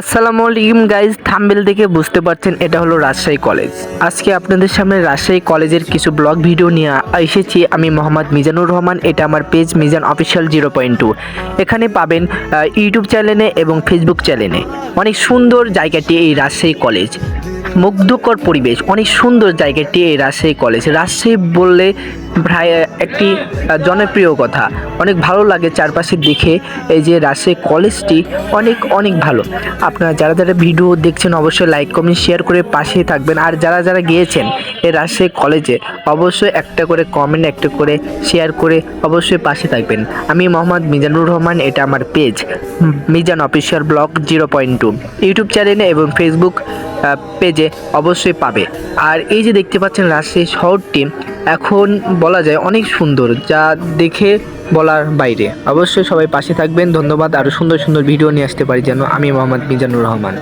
আসসালামু আলাইকুম guys, thumbnail দেখে বুঝতে পারছেন এটা হলো রাজশাহী কলেজ। আজকে আপনাদের সামনে রাজশাহী কলেজের কিছু ব্লগ ভিডিও নিয়ে এসেছি। আমি মোহাম্মদ মিজানুর রহমান, এটা আমার page Mizan official zero point two. এখানে পাবেন ইউটিউব চ্যানেলে এবং ফেসবুক চ্যানেলে। অনেক সুন্দর জায়গাটি এই রাজশাহী কলেজ। মুগ্ধকর পরিবেশ। অনেক সুন্দর জায়গাটি এই রাজশাহী কলেজ। রাজশাহী বললে প্রায় একটি জনপ্রিয় কথা। অনেক ভালো লাগে চারপাশে দেখে এই যে রাজশাহী কলেজটি অনেক অনেক ভালো। আপনারা যারা যারা ভিডিও দেখছেন অবশ্যই লাইক, কমেন্ট, শেয়ার করে পাশে থাকবেন। আর যারা যারা গিয়েছেন এই রাজশাহী কলেজে, অবশ্যই একটা করে কমেন্ট, একটা করে শেয়ার করে অবশ্যই পাশে থাকবেন। আমি মোহাম্মদ মিজানুর রহমান, এটা আমার page, Mizan official blog zero point two. YouTube চ্যানেলে এবং ফেসবুক পেজে অবশ্যই পাবে। আর এই যে দেখতে পাচ্ছেন রাজশাহী শহরটি এখন বলা যায় অনেক সুন্দর, যা দেখে বলার বাইরে। অবশ্যই সবাই পাশে থাকবেন। ধন্যবাদ। আরও সুন্দর সুন্দর ভিডিও নিয়ে আসতে পারি যেন আমি মোহাম্মদ মিজানুর রহমান।